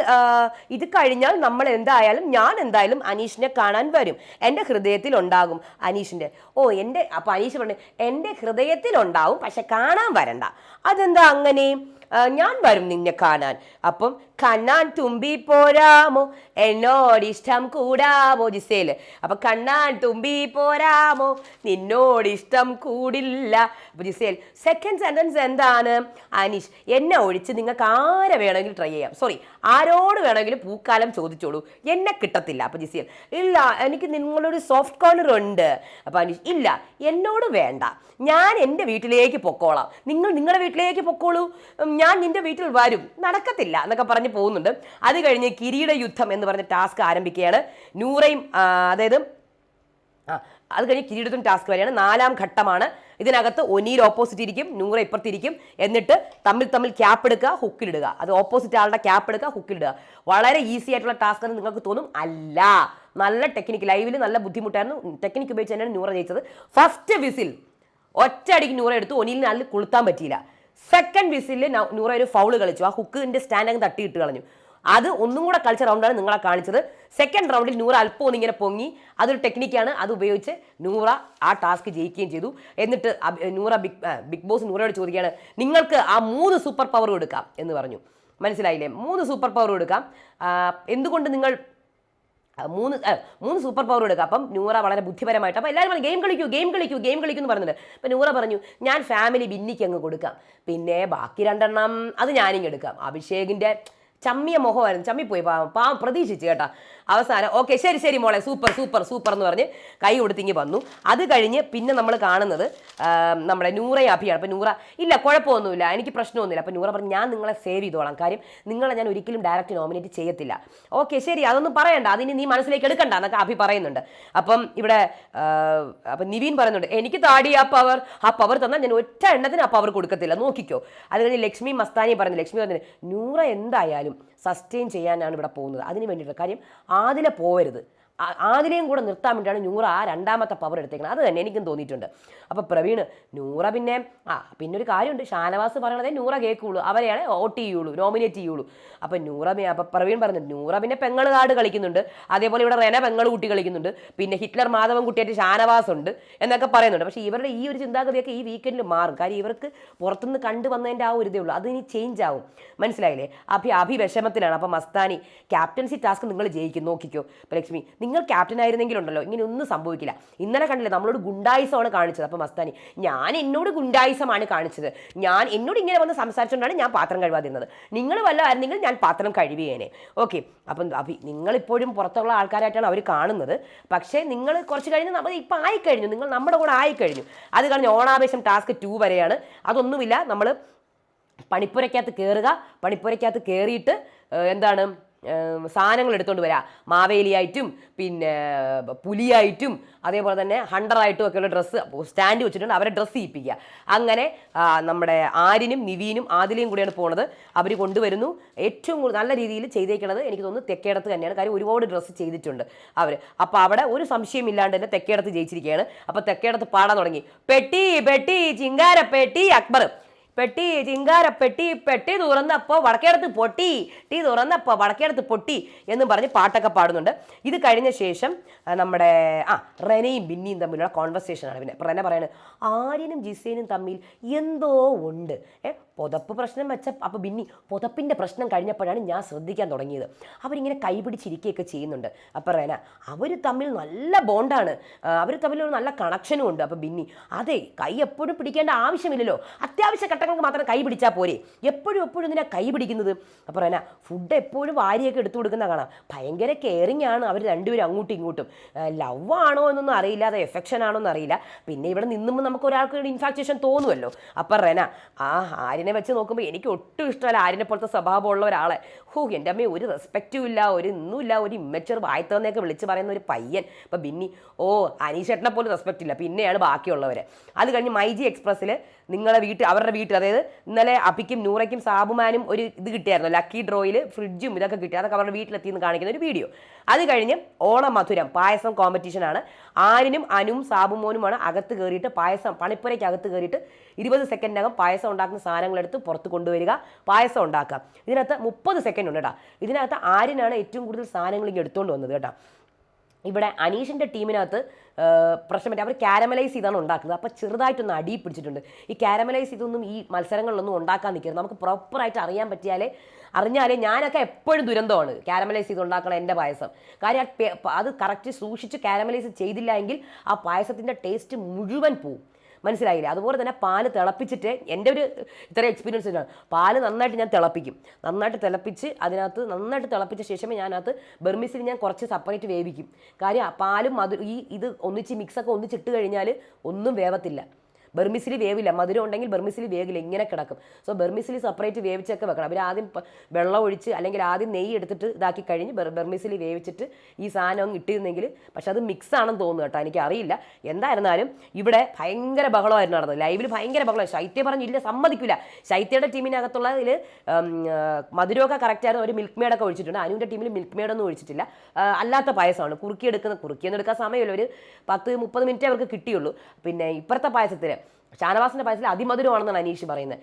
ഇത് കഴിഞ്ഞാൽ നമ്മൾ എന്തായാലും ഞാൻ എന്തായാലും അനീഷിനെ കാണാൻ വരും. എന്റെ ഹൃദയത്തിൽ ഉണ്ടാകും അനീഷിന്റെ. ഓ എന്റെ അപ്പോൾ അനീഷ് പറഞ്ഞു എന്റെ ഹൃദയത്തിൽ ഉണ്ടാവും പക്ഷെ കാണാൻ വരണ്ട. അതെന്താ അങ്ങനെ? ഞാൻ വരും നിന്നെ കാണാൻ. അപ്പം കണ്ണാൻ തുമ്പി പോരാമോ? എന്നോട് ഇഷ്ടം കൂടാമോ ജിസേൽ? അപ്പൊ കണ്ണാൻ തുമ്പി പോരാമോ? നിന്നോട് ഇഷ്ടം കൂടില്ല. അപ്പൊ ജിസേൽ സെക്കൻഡ് സെന്റൻസ് എന്താണ്? അനീഷ് എന്നെ ഒഴിച്ച് നിങ്ങൾക്ക് ആരെ വേണമെങ്കിലും ട്രൈ ചെയ്യാം. സോറി ആരോട് വേണമെങ്കിലും പൂക്കാലം ചോദിച്ചോളൂ. എന്നെ കിട്ടത്തില്ല അപ്പം ജിസിയൻ ഇല്ല എനിക്ക് നിങ്ങളൊരു സോഫ്റ്റ് കോർണർ ഉണ്ട്. അപ്പം അനീഷ് ഇല്ല എന്നോട് വേണ്ട. ഞാൻ എന്റെ വീട്ടിലേക്ക് പൊക്കോളാം. നിങ്ങൾ നിങ്ങളുടെ വീട്ടിലേക്ക് പൊക്കോളൂ. ഞാൻ നിന്റെ വീട്ടിൽ വരും. നടക്കത്തില്ല എന്നൊക്കെ പറഞ്ഞ് പോകുന്നുണ്ട്. അത് കഴിഞ്ഞ് കിരീട യുദ്ധം എന്ന് പറഞ്ഞ ടാസ്ക് ആരംഭിക്കുകയാണ്. നൂറയും അതായത് അത് കഴിഞ്ഞ് കിരീടത്തും ടാസ്ക് വരെയാണ്. നാലാം ഘട്ടമാണ്. ഇതിനകത്ത് ഒനീൽ ഓപ്പോസിറ്റ് ഇരിക്കും നൂറ ഇപ്പുറത്തിരിക്കും എന്നിട്ട് തമ്മിൽ തമ്മിൽ ക്യാപ്പ് എടുക്കുക ഹുക്കിലിടുക അത് ഓപ്പോസിറ്റ് ആളുടെ ക്യാപ്പ് എടുക്കുക ഹുക്കിലിടുക വളരെ ഈസി ആയിട്ടുള്ള ടാസ്ക് എന്ന് നിങ്ങൾക്ക് തോന്നും? അല്ല. നല്ല ടെക്നിക്ക് ലൈവിൽ നല്ല ബുദ്ധിമുട്ടായിരുന്നു. ടെക്നിക്ക് ഉപയോഗിച്ച് തന്നെയാണ് നൂറ ജയിച്ചത്. ഫസ്റ്റ് വിസിൽ ഒറ്റ അടിക്ക് നൂറ എടുത്ത് ഒനിയിൽ നല്ല കൊളുത്താൻ പറ്റിയില്ല. സെക്കൻഡ് വിസിലിൽ നൂറ ഒരു ഫൗൾ കളിച്ചു. ആ ഹുക്കിന്റെ സ്റ്റാൻഡ് അങ്ങ് തട്ടിയിട്ട് കളഞ്ഞു. അത് ഒന്നും കൂടെ കളിച്ച റൗണ്ടാണ് നിങ്ങളെ കാണിച്ചത്. സെക്കൻഡ് റൗണ്ടിൽ നൂറ അല്പം ഒന്നിങ്ങനെ പൊങ്ങി. അതൊരു ടെക്നിക്കാണ് അത് ഉപയോഗിച്ച് നൂറ ആ ടാസ്ക് ജയിക്കുകയും ചെയ്തു. എന്നിട്ട് നൂറ ബിഗ് ബിഗ് ബോസ് നൂറയോട് ചോദിക്കുകയാണ് നിങ്ങൾക്ക് ആ മൂന്ന് സൂപ്പർ പവർ കൊടുക്കാം. എന്ന് പറഞ്ഞു. മനസ്സിലായില്ലേ? മൂന്ന് സൂപ്പർ പവർ കൊടുക്കാം. എന്തുകൊണ്ട് നിങ്ങൾ മൂന്ന് മൂന്ന് സൂപ്പർ പവർ എടുക്കുക അപ്പം നൂറ വളരെ ബുദ്ധിപരമായിട്ട്. അപ്പോൾ എല്ലാവരും പറഞ്ഞു ഗെയിം കളിക്കൂ ഗെയിം കളിക്കൂ ഗെയിം കളിക്കൂ എന്ന് പറഞ്ഞിട്ട് അപ്പം നൂറ പറഞ്ഞു ഞാൻ ഫാമിലി ബിന്നിക്ക് അങ്ങ് കൊടുക്കാം. പിന്നെ ബാക്കി രണ്ടെണ്ണം അത് ഞാനിങ്ങ് എടുക്കാം. അഭിഷേകിന്റെ ചമ്മിയ മുഖമായിരുന്നു. ചമ്മിപ്പോയി പാവം. പാവം പ്രതീക്ഷിച്ചു കേട്ടാ. അവസാനം ഓക്കെ ശരി ശരി മോളെ സൂപ്പർ സൂപ്പർ സൂപ്പർ എന്ന് പറഞ്ഞ് കൈ കൊടുത്തിങ്ങി വന്നു. അത് കഴിഞ്ഞ് പിന്നെ നമ്മൾ കാണുന്നത് നമ്മുടെ നൂറ അഭിയാണ് അപ്പം നൂറ ഇല്ല കുഴപ്പമൊന്നുമില്ല എനിക്ക് പ്രശ്നമൊന്നുമില്ല. അപ്പം നൂറ പറഞ്ഞു ഞാൻ നിങ്ങളെ സേവ് ചെയ്തോളാം. കാര്യം നിങ്ങളെ ഞാൻ ഒരിക്കലും ഡയറക്റ്റ് നോമിനേറ്റ് ചെയ്യത്തില്ല. ഓക്കെ ശരി അതൊന്നും പറയണ്ട. അതിന് നീ മനസ്സിലേക്ക് എടുക്കണ്ട എന്നൊക്കെ അഭി പറയുന്നുണ്ട്. അപ്പം ഇവിടെ അപ്പം നിവീൻ പറയുന്നുണ്ട് എനിക്ക് താടി ആ പവർ ആ പവർ തന്നാൽ ഞാൻ ഒറ്റ എണ്ണത്തിന് ആ പവർ കൊടുക്കത്തില്ല. നോക്കിക്കോ. അത് കഴിഞ്ഞ് ലക്ഷ്മി മസ്താനി പറഞ്ഞു ലക്ഷ്മി പറഞ്ഞു നൂറ എന്തായാലും സസ്റ്റെയിൻ ചെയ്യാനാണ് ഇവിടെ പോകുന്നത്. അതിന് വേണ്ടിയിട്ട് കാര്യം ആദില പോവരുത്. ആ- ആദിലെയും കൂടെ നിർത്താൻ വേണ്ടിയാണ് നൂറ ആ രണ്ടാമത്തെ പവർ എടുത്തേക്കുന്നത് അത് തന്നെ എനിക്കും തോന്നിയിട്ടുണ്ട്. അപ്പോൾ പ്രവീൺ നൂറ പിന്നെ ആ പിന്നെ ഒരു കാര്യമുണ്ട്. ഷാനവാസ് പറയണതേ നൂറ കേൾക്കുള്ളൂ. അവരെയാണ് വോട്ട് ചെയ്യുള്ളൂ നോമിനേറ്റ് ചെയ്യുള്ളൂ. അപ്പോൾ നൂറ അപ്പം പ്രവീൺ പറഞ്ഞു നൂറ പിന്നെ പെങ്ങൾ കാർഡ് കളിക്കുന്നുണ്ട്. അതേപോലെ ഇവിടെ റെന പെങ്ങൾ കുട്ടി കളിക്കുന്നുണ്ട്. പിന്നെ ഹിറ്റ്ലർ മാധവൻ കുട്ടിയായിട്ട് ഷാനവാസ് ഉണ്ട് എന്നൊക്കെ പറയുന്നുണ്ട്. പക്ഷേ ഇവരുടെ ഈ ഒരു ചിന്താഗതിയൊക്കെ ഈ വീക്കെൻഡിൽ മാറും. കാര്യം ഇവർക്ക് പുറത്തുനിന്ന് കണ്ടു വന്നതിന്റെ ആ ഒരു ഇതേ ഉള്ളൂ. അത് ഇനി ചേഞ്ച് ആവും. മനസ്സിലായില്ലേ? അഭി അഭി വിഷമത്തിലാണ് അപ്പോൾ മസ്താനി ക്യാപ്റ്റൻസി ടാസ്ക് നിങ്ങൾ ജയിക്കും. നോക്കിക്കോ. ലക്ഷ്മി നിങ്ങൾ ക്യാപ്റ്റൻ ആയിരുന്നെങ്കിൽ ഉണ്ടല്ലോ ഇങ്ങനെ ഒന്നും സംഭവിക്കില്ല. ഇന്നലെ കണ്ടില്ലേ നമ്മളോട് ഗുണ്ടായിസമാണ് കാണിച്ചത്. അപ്പോൾ മസ്താനി ഞാൻ എന്നോട് ഗുണ്ടായിസമാണ് കാണിച്ചത്. ഞാൻ എന്നോട് ഇങ്ങനെ വന്ന് സംസാരിച്ചുകൊണ്ടാണ് ഞാൻ പാത്രം കഴുകാതിരുന്നത് നിങ്ങൾ വല്ല ആയിരുന്നെങ്കിൽ ഞാൻ പാത്രം കഴുകിയേനെ. ഓക്കെ അപ്പം നിങ്ങളിപ്പോഴും പുറത്തുള്ള ആൾക്കാരായിട്ടാണ് അവർ കാണുന്നത്. പക്ഷേ നിങ്ങൾ കുറച്ച് കഴിഞ്ഞ് നമ്മൾ ഇപ്പം ആയിക്കഴിഞ്ഞു. നിങ്ങൾ നമ്മുടെ കൂടെ ആയിക്കഴിഞ്ഞു. അത് കഴിഞ്ഞ് ഓണാവേശം ടാസ്ക് ടു വരെയാണ്. അതൊന്നുമില്ല. നമ്മൾ പണിപ്പുരയ്ക്കകത്ത് കയറുക പണിപ്പുരയ്ക്കകത്ത് കയറിയിട്ട് എന്താണ് സാധനങ്ങൾ എടുത്തുകൊണ്ട് വരാം. മാവേലിയായിട്ടും പിന്നെ പുലിയായിട്ടും അതേപോലെ തന്നെ ഹണ്ടറായിട്ടും ഒക്കെയുള്ള ഡ്രസ്സ് സ്റ്റാൻഡ് വെച്ചിട്ടുണ്ട്. അവരെ ഡ്രസ്സ് ചെയ്യിപ്പിക്കുക. അങ്ങനെ നമ്മുടെ ആരിനും നിവീനും ആദിലയും കൂടിയാണ് പോണത്. അവർ കൊണ്ടുവരുന്നു. ഏറ്റവും കൂടുതൽ നല്ല രീതിയിൽ ചെയ്തേക്കണത് എനിക്ക് തോന്നുന്നു തെക്കേടത്ത് തന്നെയാണ്. കാര്യം ഒരുപാട് ഡ്രസ്സ് ചെയ്തിട്ടുണ്ട് അവർ അപ്പോൾ അവിടെ ഒരു സംശയമില്ലാണ്ട് തന്നെ തെക്കേടത്ത് ജയിച്ചിരിക്കുകയാണ്. അപ്പോൾ തെക്കേടത്ത് പാടാൻ തുടങ്ങി. പെട്ടി പെട്ടി ചിങ്കാര പെട്ടി അക്ബർ. പെട്ടി ചിങ്കാര പെട്ടി പെട്ടി തുറന്നപ്പോൾ വടക്കേടത്ത് പൊട്ടി ടീ തുറന്നപ്പോൾ വടക്കേടത്ത് പൊട്ടി എന്നും പറഞ്ഞ് പാട്ടൊക്കെ പാടുന്നുണ്ട്. ഇത് കഴിഞ്ഞ ശേഷം നമ്മുടെ ആ റെനയും ബിന്നിയും തമ്മിലുള്ള കോൺവെർസേഷനാണ് പിന്നെ. റെന പറയുന്നത് ആര്യനും ജിസേനും തമ്മിൽ എന്തോ ഉണ്ട്. പുതപ്പ് പ്രശ്നം വെച്ച അപ്പോൾ ബിന്നി പുതപ്പിന്റെ പ്രശ്നം കഴിഞ്ഞപ്പോഴാണ് ഞാൻ ശ്രദ്ധിക്കാൻ തുടങ്ങിയത്. അവരിങ്ങനെ കൈപിടിച്ചിരിക്കുകയൊക്കെ ചെയ്യുന്നുണ്ട്. അപ്പോൾ റേന അവർ തമ്മിൽ നല്ല ബോണ്ടാണ്. അവർ തമ്മിൽ ഒരു നല്ല കണക്ഷനും ഉണ്ട്. അപ്പോൾ ബിന്നി അതെ കൈ എപ്പോഴും പിടിക്കേണ്ട ആവശ്യമില്ലല്ലോ. അത്യാവശ്യ ഘട്ടങ്ങൾക്ക് മാത്രം കൈ പിടിച്ചാൽ പോരെ. എപ്പോഴും എപ്പോഴും ഇതിനെ കൈ പിടിക്കുന്നത്? അപ്പോൾ റേന ഫുഡ് എപ്പോഴും വാരിയൊക്കെ എടുത്തു കൊടുക്കുന്ന കാണാം. ഭയങ്കര കെയറിങ് ആണ് അവർ രണ്ടുപേരും അങ്ങോട്ടും ഇങ്ങോട്ടും. ലവ് ആണോ എന്നൊന്നും അറിയില്ല അത് എഫെക്ഷൻ ആണോ എന്നറിയില്ല. പിന്നെ ഇവിടെ നിന്നുമ്പോൾ നമുക്ക് ഒരാൾക്ക് ഇൻഫാക്ചേഷൻ തോന്നുമല്ലോ അപ്പം റെന ആ ആര്യനെ വെച്ച് നോക്കുമ്പോൾ എനിക്ക് ഒട്ടും ഇഷ്ടമല്ല ആരിനെ പോലത്തെ സ്വഭാവമുള്ള ഒരാളെ. ഹോ എന്റെ അമ്മയെ ഒരു റെസ്പെക്റ്റും ഇല്ല ഒരു ഇന്നുമില്ല ഒരു ഇമ്മച്ചർ വായത്തന്നെയൊക്കെ വിളിച്ച് പറയുന്ന ഒരു പയ്യൻ. അപ്പം ബിന്നി ഓ അനീഷേട്ടനെ പോലും റെസ്പെക്റ്റ് ഇല്ല. പിന്നെയാണ് ബാക്കിയുള്ളവർ അത് കഴിഞ്ഞ് മൈജി എക്സ്പ്രസ്സിൽ നിങ്ങളെ വീട്ടിൽ അവരുടെ വീട്ടിൽ അതായത് ഇന്നലെ അപ്പിക്കും നൂറയ്ക്കും സാബുമാനും ഒരു ഇത് കിട്ടിയായിരുന്നു. ലക്കി ഡ്രോയിൽ ഫ്രിഡ്ജും ഇതൊക്കെ കിട്ടി. അതൊക്കെ അവരുടെ വീട്ടിലെത്തിയെന്ന് കാണിക്കുന്ന ഒരു വീഡിയോ അത് കഴിഞ്ഞ് ഓണം മധുരം പായസം കോമ്പറ്റീഷനാണ് ആരിനും അനുവും സാബുമോനുമാണ് അകത്ത് കയറിയിട്ട് പായസം പണിപ്പുരയ്ക്ക് അകത്ത് കയറിയിട്ട് ഇരുപത് സെക്കൻഡിനകം പായസം ഉണ്ടാക്കുന്ന സാധനങ്ങളെടുത്ത് പുറത്ത് കൊണ്ടുവരിക പായസം ഉണ്ടാക്കുക. ഇതിനകത്ത് മുപ്പത് സെക്കൻഡ് ഉണ്ട് കേട്ടോ ഇതിനകത്ത് ആരിനാണ് ഏറ്റവും കൂടുതൽ സാധനങ്ങൾ ഇങ്ങനെ എടുത്തുകൊണ്ട് വന്നത് കേട്ടോ ഇവിടെ അനീഷിന്റെ ടീമിനകത്ത് പ്രശ്നം പറ്റി. അവർ കാരമലൈസ് ചെയ്താണ് ഉണ്ടാക്കുന്നത്. അപ്പോൾ ചെറുതായിട്ടൊന്ന് അടി പിടിച്ചിട്ടുണ്ട്. ഈ കാരമലൈസ് ഇതൊന്നും ഈ മത്സരങ്ങളിലൊന്നും ഉണ്ടാക്കാൻ നിൽക്കരുത്. നമുക്ക് പ്രോപ്പറായിട്ട് അറിയാൻ പറ്റിയാലേ അറിഞ്ഞാലേ ഞാനൊക്കെ എപ്പോഴും ദുരന്തമാണ് കാരമലൈസ് ചെയ്ത് ഉണ്ടാക്കണം എന്റെ പായസം. കാര്യം അത് കറക്റ്റ് സൂക്ഷിച്ച് കാരമലൈസ് ചെയ്തില്ല എങ്കിൽ ആ പായസത്തിന്റെ ടേസ്റ്റ് മുഴുവൻ പോവും. മനസ്സിലായില്ലേ? അതുപോലെ തന്നെ പാൽ തിളപ്പിച്ചിട്ട് എന്റെ ഒരു ഇത്ര എക്സ്പീരിയൻസ് ആണ് പാൽ നന്നായിട്ട് ഞാൻ തിളപ്പിക്കും. നന്നായിട്ട് തിളപ്പിച്ച് അതിനകത്ത് നന്നായിട്ട് തിളപ്പിച്ച ശേഷമേ ഞാനകത്ത് ബെർമിസിൽ ഞാൻ കുറച്ച് സെപ്പറേറ്റ് വേവിക്കും. കാര്യം പാലും മധു ഈ ഇത് ഒന്നിച്ച് മിക്സൊക്കെ ഒന്നിച്ചിട്ട് കഴിഞ്ഞാൽ ഒന്നും വേവത്തില്ല. ബെർമിസിൽ വേവില്ല മധുരം ഉണ്ടെങ്കിൽ ബെർമിസിലി വേവില്ല ഇങ്ങനെ കിടക്കും. സോ ബെർമിസിലി സെപ്പറേറ്റ് വേവിച്ചൊക്കെ വെക്കണം. അവർ ആദ്യം വെള്ളം ഒഴിച്ച് അല്ലെങ്കിൽ ആദ്യം നെയ്യ് എടുത്തിട്ട് ഇതാക്കി കഴിഞ്ഞ് ബെർമിസിലി വേവിച്ചിട്ട് ഈ സാധനം ഇട്ടിരുന്നെങ്കിൽ പക്ഷെ അത് മിക്സ് ആണെന്ന് തോന്നുന്നു കേട്ടോ എനിക്ക് അറിയില്ല എന്തായിരുന്നാലും ഇവിടെ ഭയങ്കര ബഹളമായിരുന്നു നടന്നത്. ലൈവിൽ ഭയങ്കര ബഹളം ശൈത്യ പറഞ്ഞില്ല സമ്മതിക്കില്ല ശൈത്യയുടെ ടീമിനകത്തുള്ളതിൽ മധുരമൊക്കെ കറക്റ്റായിരുന്നു ഒരു മിൽക്ക് മേഡൊക്കെ ഒഴിച്ചിട്ടുണ്ട്. അനുവിന്റെ ടീമിൽ മിൽക്ക് മേഡൊന്നും ഒഴിച്ചിട്ടില്ല. അല്ലാത്ത പായസമാണ്. കുറുക്കി എടുക്കുന്ന കുറുക്കിയെന്ന് എടുക്കാൻ സമയമില്ല. ഒരു പത്ത് മുപ്പത് മിനിറ്റ് അവർക്ക് കിട്ടിയുള്ളൂ. പിന്നെ ഇപ്പുറത്തെ പായസത്തിൽ ഷാനവാസിന്റെ പായസത്തിൽ അതിമധുരമാണെന്നാണ് അനീഷ് പറയുന്നത്.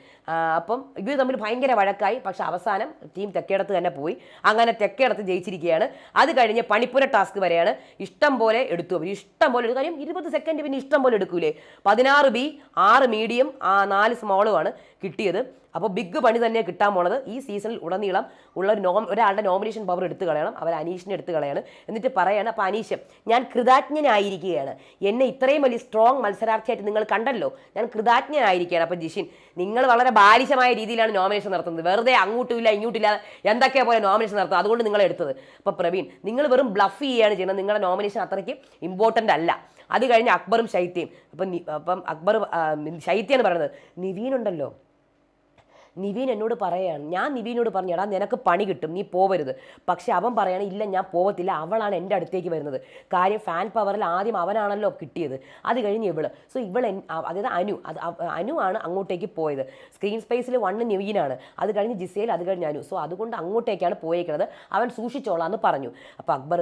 അപ്പം ഇവർ തമ്മിൽ ഭയങ്കര വഴക്കായി. പക്ഷെ അവസാനം ടീം തെക്കേടത്ത് തന്നെ പോയി. അങ്ങനെ തെക്കേടത്ത് ജയിച്ചിരിക്കുകയാണ്. അത് കഴിഞ്ഞ് പണിപ്പുര ടാസ്ക് വരെയാണ് ഇഷ്ടം പോലെ എടുത്തു. അവർ ഇഷ്ടം പോലെ എടുക്കും. കാര്യം ഇരുപത് സെക്കൻഡ് പിന്നെ ഇഷ്ടം പോലെ എടുക്കൂലേ? പതിനാറ് ബി ആറ് മീഡിയം നാല് സ്മോളുമാണ് കിട്ടിയത്. അപ്പോൾ ബിഗ് പണി തന്നെ കിട്ടാൻ പോണത്. ഈ സീസണിൽ ഉടനീളം ഉള്ള ഒരു നോം ഒരാളുടെ നോമിനേഷൻ പവർ എടുത്തു കളയണം. അവർ അനീഷിനെ എടുത്തു കളയാണ്. എന്നിട്ട് പറയാണ് അപ്പോൾ അനീഷ് ഞാൻ കൃതാജ്ഞനായിരിക്കുകയാണ്. എന്നെ ഇത്രയും വലിയ സ്ട്രോങ് മത്സരാർത്ഥിയായിട്ട് നിങ്ങൾ കണ്ടല്ലോ. ഞാൻ കൃതാജ്ഞനായിരിക്കുകയാണ്. അപ്പോൾ ജിഷിൻ നിങ്ങൾ വളരെ ബാലിശമായ രീതിയിലാണ് നോമിനേഷൻ നടത്തുന്നത്. വെറുതെ അങ്ങോട്ടും ഇല്ല ഇങ്ങോട്ടും ഇല്ല എന്തൊക്കെയാ പോലെ നോമിനേഷൻ നടത്തും. അതുകൊണ്ട് നിങ്ങൾ എടുത്തത്. അപ്പോൾ പ്രവീൺ നിങ്ങൾ വെറും ബ്ലഫ് ചെയ്യുകയാണ് ചെയ്യുന്നത്. നിങ്ങളുടെ നോമിനേഷൻ അത്രയ്ക്ക് ഇമ്പോർട്ടന്റ് അല്ല. അത് കഴിഞ്ഞ് അക്ബറും ശൈത്യയും. അപ്പം അപ്പം അക്ബർ ശൈത്യാണ് പറയുന്നത് നിവീനുണ്ടല്ലോ നിവീൻ എന്നോട് പറയാണ്. ഞാൻ നിവീനോട് പറഞ്ഞു എടാ നിനക്ക് പണി കിട്ടും നീ പോവരുത്. പക്ഷെ അവൻ പറയാണ് ഇല്ല ഞാൻ പോവത്തില്ല അവളാണ് എന്റെ അടുത്തേക്ക് വരുന്നത്. കാര്യം ഫാൻ പവറിൽ ആദ്യം അവനാണല്ലോ കിട്ടിയത്. അത് കഴിഞ്ഞ് ഇവൾ. സോ ഇവൾ അതായത് അനു അത് അനു ആണ് അങ്ങോട്ടേക്ക് പോയത്. സ്ക്രീൻ സ്പേസിൽ വണ്ണ് നിവീനാണ് അത് കഴിഞ്ഞ് ജിസയിൽ അത് കഴിഞ്ഞ് അനു. സോ അതുകൊണ്ട് അങ്ങോട്ടേക്കാണ് പോയേക്കുന്നത് അവൻ സൂക്ഷിച്ചോളാം എന്ന് പറഞ്ഞു. അപ്പോൾ അക്ബർ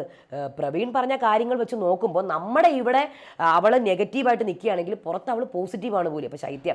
പ്രവീൺ പറഞ്ഞ കാര്യങ്ങൾ വെച്ച് നോക്കുമ്പോൾ നമ്മുടെ ഇവിടെ അവൾ നെഗറ്റീവായിട്ട് നിൽക്കുകയാണെങ്കിൽ പുറത്ത് അവൾ പോസിറ്റീവാണ് പോലും. അപ്പോൾ ശൈത്യ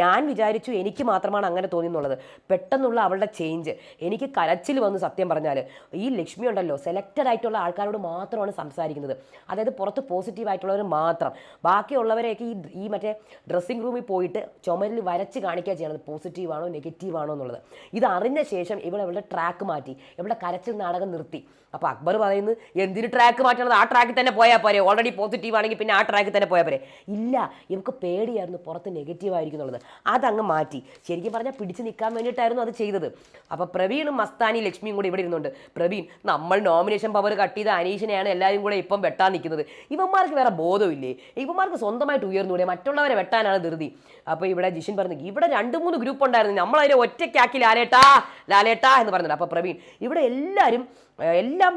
ഞാൻ വിചാരിച്ചു എനിക്ക് മാത്രമാണ് അങ്ങനെ തോന്നിയെന്നുള്ളത് പെട്ടെന്നുള്ള അവളുടെ ചേഞ്ച് എനിക്ക് കരച്ചിൽ വന്ന് സത്യം പറഞ്ഞാൽ ഈ ലക്ഷ്മി ഉണ്ടല്ലോ സെലക്റ്റഡ് ആയിട്ടുള്ള ആൾക്കാരോട് മാത്രമാണ് സംസാരിക്കുന്നത്. അതായത് പുറത്ത് പോസിറ്റീവ് ആയിട്ടുള്ളവർ മാത്രം. ബാക്കിയുള്ളവരെയൊക്കെ ഈ ഈ മറ്റേ ഡ്രസ്സിംഗ് റൂമിൽ പോയിട്ട് ചുമരിൽ വരച്ച് കാണിക്കുക ചെയ്യണത് പോസിറ്റീവ് ആണോ നെഗറ്റീവ് ആണോ എന്നുള്ളത്. ഇത് അറിഞ്ഞ ശേഷം ഇവിടെ ഇവിടെ ട്രാക്ക് മാറ്റി. ഇവളുടെ കരച്ചിൽ നാടകം നിർത്തി. അപ്പോൾ അക്ബർ പറയുന്നത് എന്തിന് ട്രാക്ക് മാറ്റണത്? ആ ട്രാക്കിൽ തന്നെ പോയാൽ പോരെ. ഓൾറെഡി പോസിറ്റീവ് ആണെങ്കിൽ പിന്നെ ആ ട്രാക്കിൽ തന്നെ പോയാൽ പോരെ. ഇല്ല ഇവർക്ക് പേടിയായിരുന്നു പുറത്ത് നെഗറ്റീവ് ആയിരിക്കും എന്നുള്ളത്. അതങ്ങ് മാറ്റി. ശരിക്കും പറഞ്ഞാൽ പിടിച്ച് നിൽക്കാൻ വേണ്ടിയിട്ടായിരുന്നു അത് ചെയ്തത്. അപ്പോൾ പ്രവീണും മസ്താനി ലക്ഷ്മിയും കൂടി ഇവിടെ ഇരുന്നുണ്ട്. പ്രവീൺ നമ്മൾ നോമിനേഷൻ പവർ കട്ട് ചെയ്ത അനീഷിനെയാണ് എല്ലാവരും കൂടെ ഇപ്പം വെട്ടാൻ നിൽക്കുന്നത്. ഇവന്മാർക്ക് വേറെ ബോധമില്ലേ? ഇവന്മാർക്ക് സ്വന്തമായിട്ട് ഉയർന്നൂടെ മറ്റുള്ളവരെ വെട്ടാനാണ് ധൃതി. അപ്പോൾ ഇവിടെ ജിഷിൻ പറഞ്ഞു ഇവിടെ രണ്ട് മൂന്ന് ഗ്രൂപ്പ് ഉണ്ടായിരുന്നു. നമ്മളതിനെ ഒറ്റയ്ക്കാക്കി ലാലേട്ടാ ലാലേട്ടാ എന്ന് പറഞ്ഞിട്ടുണ്ട്. അപ്പോൾ പ്രവീൺ ഇവിടെ എല്ലാവരും എല്ലാം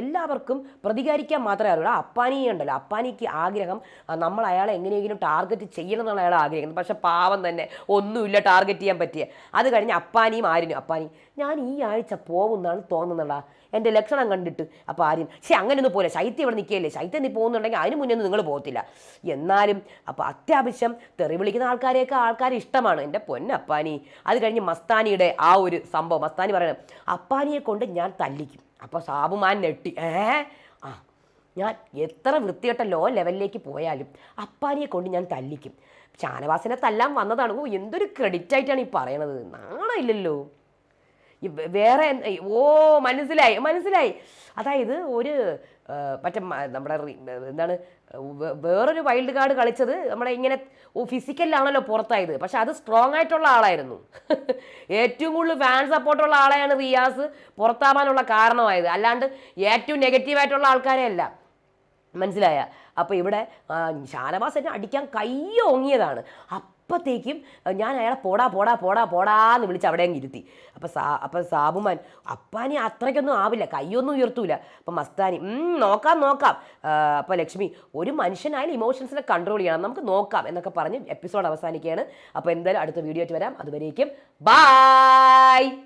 എല്ലാവർക്കും പ്രതികരിക്കാൻ മാത്രമേ അറിയുള്ളൂ. അപ്പാനിയെ അപ്പാനി ഉണ്ടല്ലോ. അപ്പാനിക്ക് ആഗ്രഹം നമ്മൾ അയാളെ എങ്ങനെയെങ്കിലും ടാർഗറ്റ് ചെയ്യണം എന്നുള്ള അയാൾ ആഗ്രഹിക്കുന്നത്. പക്ഷെ പാവം തന്നെ ഒന്നുമില്ല ടാർഗറ്റ് ചെയ്യാൻ പറ്റിയ. അത് കഴിഞ്ഞ് അപ്പാനിയും ആരിനും അപ്പാനി ഞാൻ ഈ ആഴ്ച പോകുന്നതാണ് തോന്നുന്നതാ എന്റെ ലക്ഷണം കണ്ടിട്ട്. അപ്പോൾ ആര്യൻ പക്ഷേ അങ്ങനെയൊന്നും പോലെ ശൈത്യം ഇവിടെ നിൽക്കുകയല്ലേ? ശൈത്യം നീ പോകുന്നുണ്ടെങ്കിൽ അതിന് മുന്നേ നിങ്ങൾ പോകത്തില്ല. എന്നാലും അപ്പോൾ അത്യാവശ്യം തെറി വിളിക്കുന്ന ആൾക്കാരെയൊക്കെ ആൾക്കാർ ഇഷ്ടമാണ്. എന്റെ പൊന്നപ്പാനി. അത് കഴിഞ്ഞ് മസ്താനിയുടെ ആ ഒരു സംഭവം. മസ്താനി പറയണം അപ്പാനിയെ കൊണ്ട് ഞാൻ തല്ലിക്കും. അപ്പോൾ സാബുമാൻ നെട്ടി ഏ? ആ ഞാൻ എത്ര വൃത്തികെട്ട ലോ ലെവലിലേക്ക് പോയാലും അപ്പാനിയെ കൊണ്ട് ഞാൻ തല്ലിക്കും. ഷാനവാസിനെ തല്ലാൻ വന്നതാണ്. ഓ എന്തൊരു ക്രെഡിറ്റ് ആയിട്ടാണ് ഈ പറയണത്. നാണമില്ലല്ലോ. വേറെ ഓ മനസ്സിലായി മനസ്സിലായി. അതായത് ഒരു മറ്റേ നമ്മുടെ എന്താണ് വേറൊരു വൈൽഡ് കാർഡ് കളിച്ചത് നമ്മളെ ഇങ്ങനെ ഫിസിക്കലിലാണല്ലോ പുറത്തായത്. പക്ഷെ അത് സ്ട്രോങ് ആയിട്ടുള്ള ആളായിരുന്നു. ഏറ്റവും കൂടുതൽ ഫാൻ സപ്പോർട്ടുള്ള ആളെയാണ് റിയാസ് പുറത്താവാനുള്ള കാരണമായത്. അല്ലാണ്ട് ഏറ്റവും നെഗറ്റീവായിട്ടുള്ള ആൾക്കാരെ അല്ല. മനസ്സിലായ? അപ്പോൾ ഇവിടെ ഷാനവാസ് എന്നെ അടിക്കാൻ കയ്യോങ്ങിയതാണ്. അപ്പത്തേക്കും ഞാൻ അയാളെ പോടാ പോടാ പോടാ പോടാ എന്ന് വിളിച്ച് അവിടെ അങ്ങ് ഇരുത്തി. അപ്പോൾ സാ അപ്പോൾ സാബുമാൻ അപ്പാനി അത്രയ്ക്കൊന്നും ആവില്ല കയ്യൊന്നും ഉയർത്തൂല. അപ്പം മസ്താനി "ഉം, നോക്കാം നോക്കാം. അപ്പോൾ ലക്ഷ്മി ഒരു മനുഷ്യനായാലും ഇമോഷൻസിനെ കൺട്രോൾ ചെയ്യണം നമുക്ക് നോക്കാം എന്നൊക്കെ പറഞ്ഞ് എപ്പിസോഡ് അവസാനിക്കുകയാണ്. അപ്പോൾ എന്തായാലും അടുത്ത വീഡിയോ ആയിട്ട് വരാം. അതുവരേക്കും ബായ്!